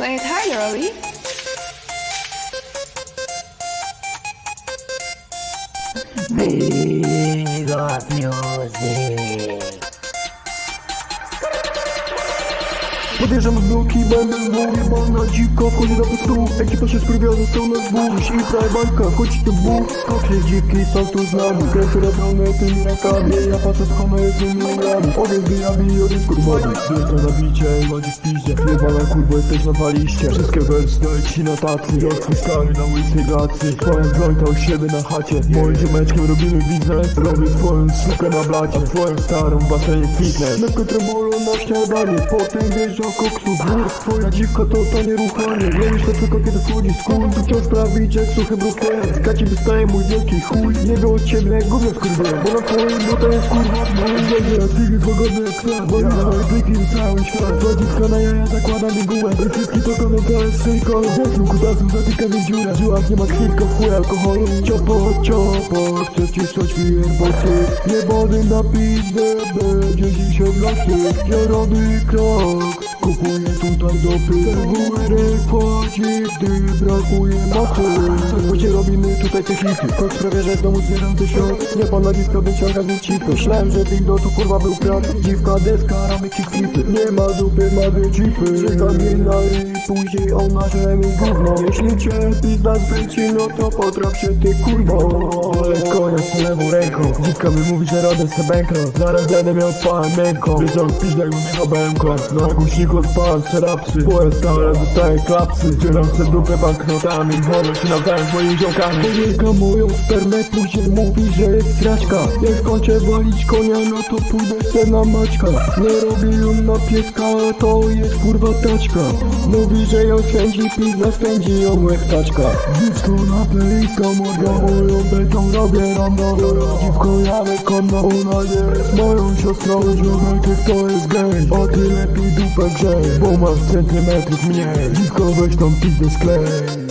Play it hi, music. Podjeżdżam z bloki, będę mówił, bo na dziko wchodzi na stół Ekipa się sprawia, został na dwóch Dziś i frajbanka, choć to Bóg Koksie dziki są tu z nami Krew robione tymi rękami Ja facet honory z tymi rękami Ogień wyjawi, ogień skurwany Wielka na bicie, ładzi w piździe Jebana kurwa, jesteś na waliście Wszystkie wersy ci na tacy Rozkwój stary na łysej gacy Twoją jointa u siebie na chacie Moim ziomeczkiem robimy biznes Robię twoją sukę na blacie Twoją starą w basenie fitness Na kontrabolu na śniadanie Potem wjeżdża koksu wór Twoja dziwka to tanie ruchanie. Nie myślę tylko kiedy wchodzi z kul Tu wciąż prawić jak suche brukle Z gaci wystaje mój wielki chuj Nie go od ciebie jak gówno skurwę Bo na twoim buta jest kurwa W jedzie jak tygi pogodny jak kwiat Bo ja na tygi cały świat. Twoja dziwka na jaja zakłada mi gułę I wszystkie to to jest synko Zepnął kutasów zatyka mi dziura W żyłach nie ma kwilka w chuj alkoholu. Ciopo, ciopo Chcę ci coś wielbocy Jebany na pizdę Będzie dzisiaj w nocy robię krok Dopy WR płaci, gdy brakuje mocy. Właśnie robimy tutaj te hity Kok sprawia, że w domu zbieram tysiąc Nie pana dziwka wyciąga z cipy. Myślałem, że dildo to kurwa był krat Dziwka deska, robię kickflipy Nie ma dupy, ma dwie chipy Czeka mnie na ryj, później ona żre mi gówno. Jeśli cię pizda zbyci, no to potraf się ty kurwo Dziwka mi mówi, że robię se bankroll Zaraz będę miał miękko Wiedzą pizda jakbym jechał bęką Na głośniku odpalam se rapsy. Twoje stare dostaję klapsy. Dzieram se dupę banknotami. Chodzą się nawzajem moimi ziomkami. Powieka moją spermę Później mówi, że jest straczka. Jak skończę walić konia, no to pójdę se na maćka. Nie robię ją na pieska, to jest kurwa taczka. Mówi, że ją spędzi pizda, spędzi ją łechtaczka Dziwko na playlista morda Moją betą robię rondo Dziwko jadę konna, ona jest moją siostrą Ziomek to jest gej, a ty lepiej dupę grzej Bo masz centymetrów mniej. Dziwko weź tą pizdę sklej